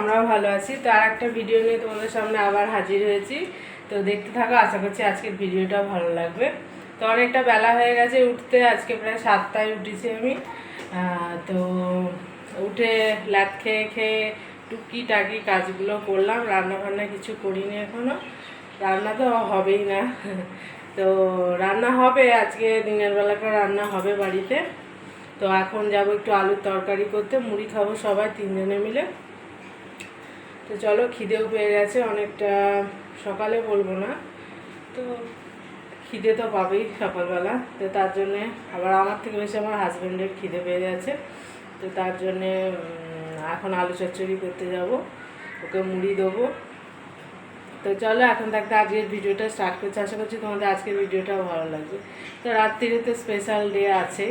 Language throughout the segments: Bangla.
আমরাও ভালো আছি। তো আর একটা ভিডিও নিয়ে তোমাদের সামনে আবার হাজির হয়েছি। তো দেখতে থাকো, আশা করছি আজকের ভিডিওটা ভালো লাগবে। তো অনেকটা বেলা হয়ে গেছে, উঠতে আজকে প্রায় সাতটায় উঠেছি আমি। তো উঠে ল্যাদ খেয়ে খেয়ে টুকি টাকি কাজগুলো করলাম রান্না বান্না কিছু করিনি এখনও রান্না তো হবেই না। তো রান্না হবে, আজকে দিনের বেলাটা রান্না হবে বাড়িতে। তো এখন যাব একটু আলুর তরকারি করতে, মুড়ি খাব সবাই তিনজনে মিলে। তো চলো খিদেও পেয়ে গেছে, অনেকটা সকালে বলব না। তো খিদে তো পাবেই সকালবেলা। তো তার জন্যে আবার আমার থেকে বেশি আমার হাজব্যান্ডের খিদে পেয়ে গেছে। তো তার জন্যে এখন আলু চচ্চড়ি করতে যাব। ওকে মুড়ি দেবো। তো চলো এখন থাকতে আজকের ভিডিওটা স্টার্ট করছি। আশা করছি তোমাদের আজকের ভিডিওটাও ভালো লাগবে। তো রাত্রিরে তো স্পেশাল ডে আছে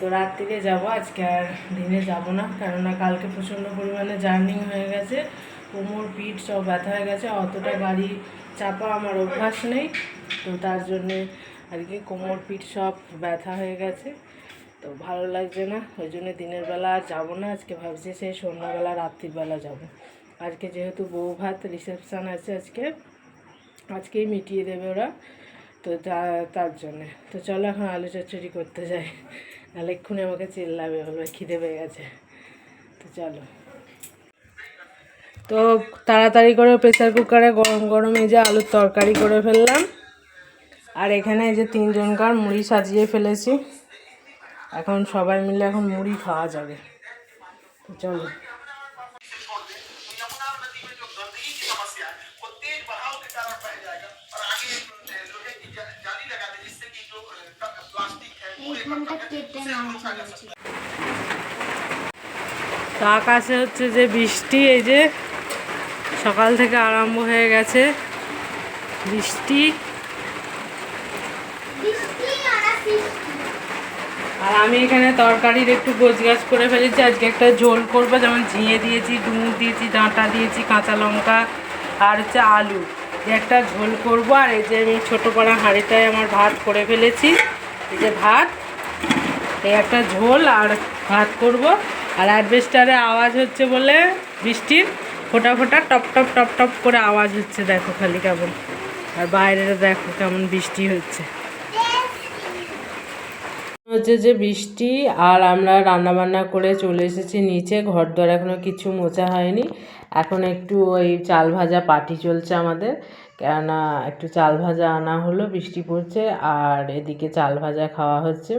তো রাত্রিরে যাব, আজকে আর দিনে যাব না, কেননা কালকে প্রচণ্ড পরিমাণে জার্নি হয়ে গেছে, কোমর, পিঠ সব ব্যথা হয়ে গেছে, অতটা গাড়ি চাপা আমার অভ্যাস নেই, তো তার জন্যে আর কি কোমর, পিঠ সব ব্যথা হয়ে গেছে, তো ভালো লাগছে না, ওই জন্য দিনের বেলা আর যাব না, আজকে ভাবছি সেই সন্ধ্যাবেলা রাত্রিবেলা যাব। আজকে যেহেতু বউ ভাত রিসেপশান আছে আজকে, আজকেই মিটিয়ে দেবে ওরা, তো তা- তার জন্যে, তো চলো এখন আলু চচ্চড়ি করতে যাই। নাহলে এক্ষুনি আমাকে চিল্লাবে, বলবে, খিদে পেয়ে গেছে। তো চলো। তো তাড়াতাড়ি করে প্রেসার কুকারে গরম গরম এই যে আলুর তরকারি করে ফেললাম। আর এখানে এই যে তিনজনকার মুড়ি সাজিয়ে ফেলেছি। এখন সবাই মিলে এখন মুড়ি খাওয়া যাবে। তো চলো। তো আকাশে হচ্ছে যে বৃষ্টি, এই যে সকাল থেকে আরম্ভ হয়ে গেছে বৃষ্টি। আর আমি এখানে তরকারির একটু গোছগাছ করে ফেলেছি। আজকে একটা ঝোল করব, যেমন ঝিঙে দিয়েছি, ডুমুর দিয়েছি, ডাঁটা দিয়েছি, কাঁচা লঙ্কা আর হচ্ছে আলু। একটা ঝোল করব। আর এই যে আমি ছোটো পাড়া হাঁড়িটায় আমার ভাত করে ফেলেছি। এই যে ভাত। এই একটা ঝোল আর ভাত করব। আর অ্যাডভেস্টারে আওয়াজ হচ্ছে বলে বৃষ্টির ফোটা ফোটা, টপ টপ টপ টপ করে আওয়াজ হচ্ছে, দেখো খালি কেমন। আর বাইরে দেখো কেমন বৃষ্টি হচ্ছে। হচ্ছে যে বৃষ্টি আর আমরা রান্না বান্না করে চলে এসেছি নিচে ঘর দর এখনও কিছু মোচা হয়নি। এখন একটু ওই চাল ভাজা পাটি চলছে আমাদের, কেননা একটু চাল ভাজা আনা হলো, বৃষ্টি পড়ছে, আর এদিকে চাল ভাজা খাওয়া হচ্ছে।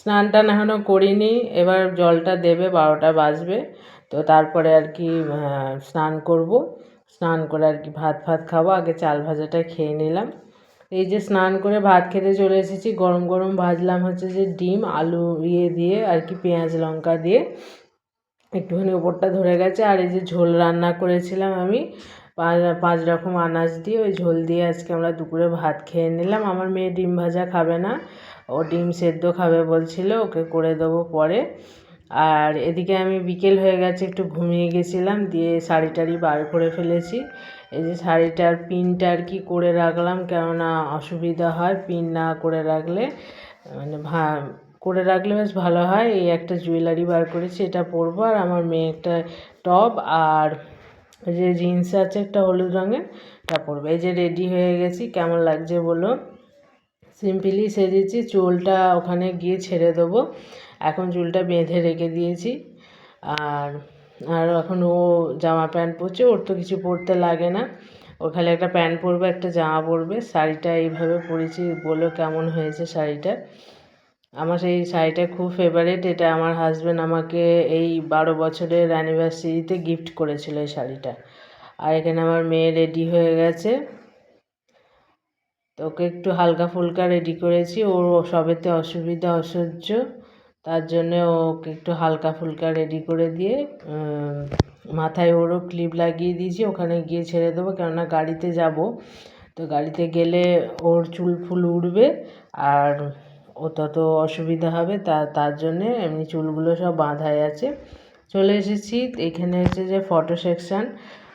স্নান টান এখনও করিনি, এবার জলটা দেবে, বারোটা বাজবে। তো তারপরে আর কি স্নান করব। স্নান করে আর কি ভাত ফাত খাব, আগে চাল ভাজাটা খেয়ে নিলাম। এই যে স্নান করে ভাত খেতে চলে এসেছি, গরম গরম ভাজলাম হচ্ছে যে ডিম, আলু ইয়ে দিয়ে আর কি পেঁয়াজ লঙ্কা দিয়ে। একটুখানি ওপরটা ধরে গেছে, আর এই যে ঝোল রান্না করেছিলাম আমি, পাঁচ পাঁচ রকম আনাজ দিয়ে, ওই ঝোল দিয়ে আজকে আমরা দুপুরে ভাত খেয়ে নিলাম। আমার মেয়ে ডিম ভাজা খাবে না ও ডিম সেদ্ধ খাবে বলছিল, ওকে করে দেবো পরে। আর এদিকে আমি বিকেল হয়ে গেছে, একটু ঘুমিয়ে গেছিলাম, দিয়ে শাড়ি টাড়ি বার করে ফেলেছি। এই যে শাড়িটার পিনটা আর কি করে রাখলাম, কেননা অসুবিধা হয় পিন না করে রাখলে। মানে ভা, করে রাখলে বেশ ভালো হয়, এই একটা জুয়েলারি বার করেছি, এটা পরবো। আর আমার মেয়ে একটা টপ, আর যে জিন্স আছে একটা হলুদ রঙের, এটা পরবে। এই যে রেডি হয়ে গেছি, কেমন লাগছে বলো সিম্পলি সেজেছি চুলটা ওখানে গিয়ে ছেড়ে দেবো। এখন চুলটা বেঁধে রেখে দিয়েছি। আর আর এখন ও জামা প্যান্ট পরছে, ওর তো কিছু পরতে লাগে না। ও খালি একটা প্যান্ট পরবে, একটা জামা পরবে। শাড়িটা এইভাবে পরেছি, বলো কেমন হয়েছে শাড়িটা? আমার সেই শাড়িটা খুব ফেভারিট এটা আমার হাজব্যান্ড আমাকে এই বারো বছরের অ্যানিভার্সারিতে গিফট করেছিল এই শাড়িটা। আর এখানে আমার মেয়ে রেডি হয়ে গেছে। তো ওকে একটু হালকা ফুলকা রেডি করেছি। ওর সবেতে অসুবিধা, অসহ্য। তার জন্য ওকে একটু হালকা ফুলকা রেডি করে দিয়ে মাথায় ওরও ক্লিপ লাগিয়ে দিয়েছি। ওখানে গিয়ে ছেড়ে দেবো। কেননা গাড়িতে যাব। তো গাড়িতে গেলে ওর চুল ফুল উঠবে আর ও তত অসুবিধা হবে। তা, তার জন্যে এমনি চুলগুলো সব বাঁধাই আছে। চলে এসেছি। এখানে হচ্ছে যে ফটো সেকশান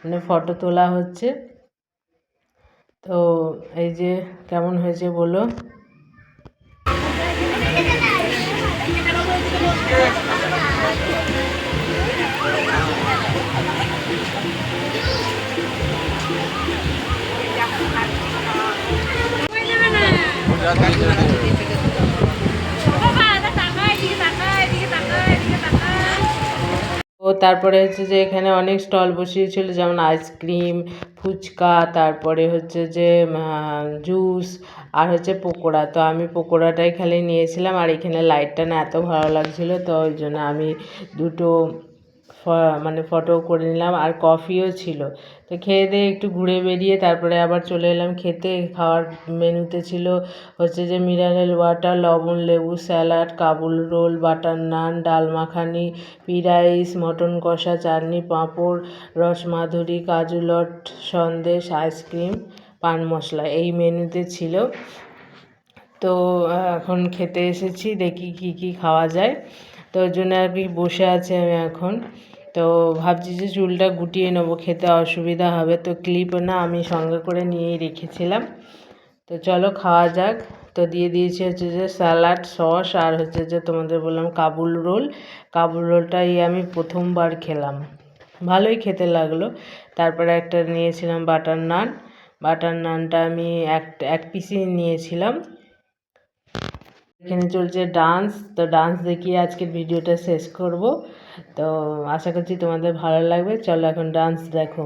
মানে ফটো তোলা হচ্ছে। তো এই যে কেমন হয়েছে বলো? ও তারপরে হচ্ছে যে এখানে অনেক স্টল বসিয়েছিল, যেমন আইসক্রিম, ফুচকা, তারপরে হচ্ছে যে জুস আর হচ্ছে পকোড়া। তো আমি পকোড়াটাই খালি নিয়েছিলাম আর এখানে লাইটটা না এত ভালো লাগছিল, তো ওই জন্য আমি দুটো মানে ফটো করে নিলাম আর কফিও ছিল। তো খেয়ে দিয়ে একটু ঘুরে বেরিয়ে তারপরে আবার চলে এলাম খেতে। খাওয়ার মেনুতে ছিল হচ্ছে যে মিনারেল ওয়াটার, লবণ, লেবু, salad, Kabul roll, butter naan, dal makhani P rice mutton কষা, চাটনি, পাঁপড়, রসমাধুরি, কাজু লট, সন্দেশ, আইসক্রিম, পান মশলা এই মেনুতে ছিল। তো এখন খেতে এসেছি, দেখি কি কি খাওয়া যায়। তো ওই জন্য আর কি বসে আছি আমি এখন। তো ভাবছি যে চুলটা গুটিয়ে নেব, খেতে অসুবিধা হবে। তো ক্লিপ না আমি সঙ্গে করে নিয়েই রেখেছিলাম। তো চলো খাওয়া যাক। তো দিয়ে দিয়েছি হচ্ছে যে স্যালাড, সস আর হচ্ছে যে তোমাদের বললাম কাবুল রোল। কাবুল রোলটাই আমি প্রথমবার খেলাম। ভালোই খেতে লাগল। তারপরে একটা নিয়েছিলাম বাটার নান। বাটার নানটা আমি এক এক পিসই নিয়েছিলাম। এখানে চলছে ডান্স। তো ডান্স দেখিয়ে আজকের ভিডিওটা শেষ করব। তো আশা করছি তোমাদের ভালো লাগবে। চলো এখন ডান্স দেখো।